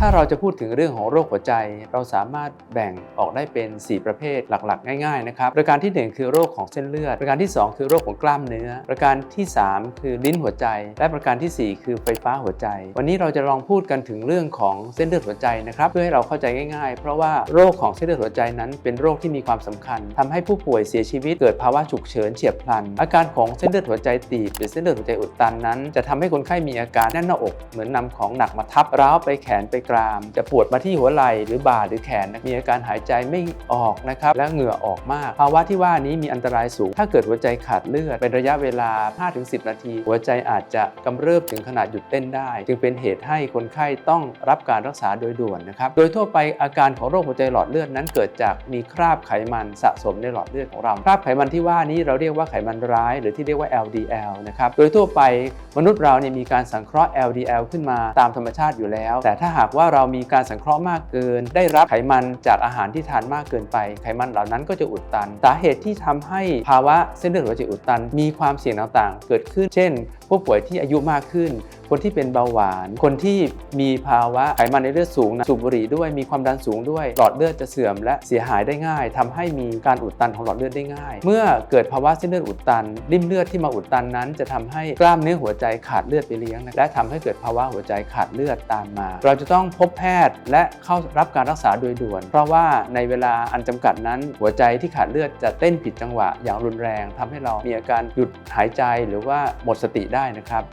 ถ้าเราจะพูดถึงเรื่องของโรคหัวใจ เราสามารถแบ่งออกได้เป็น 4 ประเภทหลักๆ ง่ายๆนะครับประการทีหนึ่1 คือโรคของเส้นเลือด ประการที่ 2 คือโรคของกล้ามเนื้อ ประการที่ 3 คือลิ้นหัวใจ และประการทีสี่ 4 คือไฟฟ้าหัวใจ วันนี้เราจะลองพูดกันถึงเรื่องของเส้นเลือดหัวใจนะครับเพื่อให้เราเข้าใจง่าย ๆ เพราะว่าโรคของเส้นเลือดหัวใจนั้น เป็นโรคที่มีความสำคัญทำให้ผู้ป่วยเสียชีวิตเกิดภาวะฉุกเฉินเฉียบพลัน อาการของเส้นเลือดหัวใจตีบหรือเส้นเลือดหัวใจอุดตันนั้น จะทำให้คนไข้มีอาการแน่นหน้าอก เหมือนนำของหนักมาทับร้าวไปแขนไปกราม จะปวดมาที่หัวไหล่หรือบ่าหรือแขนมีอาการหายใจไม่ออกนะครับและเหงื่อออกมาก ภาวะที่ว่านี้มีอันตรายสูง ถ้าเกิดหัวใจขาดเลือด เป็นระยะเวลา 5-10 นาที หัวใจอาจจะกำเริบถึงขนาดหยุดเต้นได้ จึงเป็นเหตุให้คนไข้ต้องรับการรักษาโดยด่วนนะครับโดยทั่วไปอาการของโรคหัวใจหลอดเลือดนั้นเกิดจากมีคราบไขมันสะสมในหลอดเลือดของเราคราบไขมันที่ว่านี้เราเรียกว่าไขมันร้าย หรือที่เรียกว่า LDL นะครับโดยทั่วไปมนุษย์เราเนี่ยมีการสังเคราะห์ LDL ขึ้นมาตามธรรมชาติอยู่แล้ว แต่ถ้าหากว่าเรามีการสังเคราะห์มากเกิน ได้รับไขมันจากอาหารที่ทานมากเกินไป ไขมันเหล่านั้นก็จะอุดตัน สาเหตุที่ทำให้ภาวะเส้นเลือดหัวใจอุดตัน มีความเสี่ยงต่างๆ เกิดขึ้น เช่น ผู้ป่วยที่อายุมากขึ้น คนที่เป็นเบาหวาน คนที่มีภาวะไขมันในเลือดสูงนะสูบบุหรี่ด้วยมีความดันสูงด้วย หลอดเลือดจะเสื่อมและเสียหายได้ง่ายทำให้มีการอุดตันของหลอดเลือดได้ง่าย เมื่อเกิดภาวะเส้นเลือดอุดตัน ริ่มเลือดที่มาอุดตันนั้น จะทำให้กล้ามเนื้อหัวใจขาดเลือดไปเลี้ยงนะและทำให้เกิดภาวะหัวใจขาดเลือดตามมา เราจะต้องพบแพทย์และเข้ารับการรักษาโดยด่วน เพราะว่าในเวลาอันจำกัดนั้น หัวใจที่ขาดเลือดจะเต้นผิดจังหวะ อย่างรุนแรงทำให้เรามีอาการหยุดหายใจหรือว่าหมดสติได้นะครับ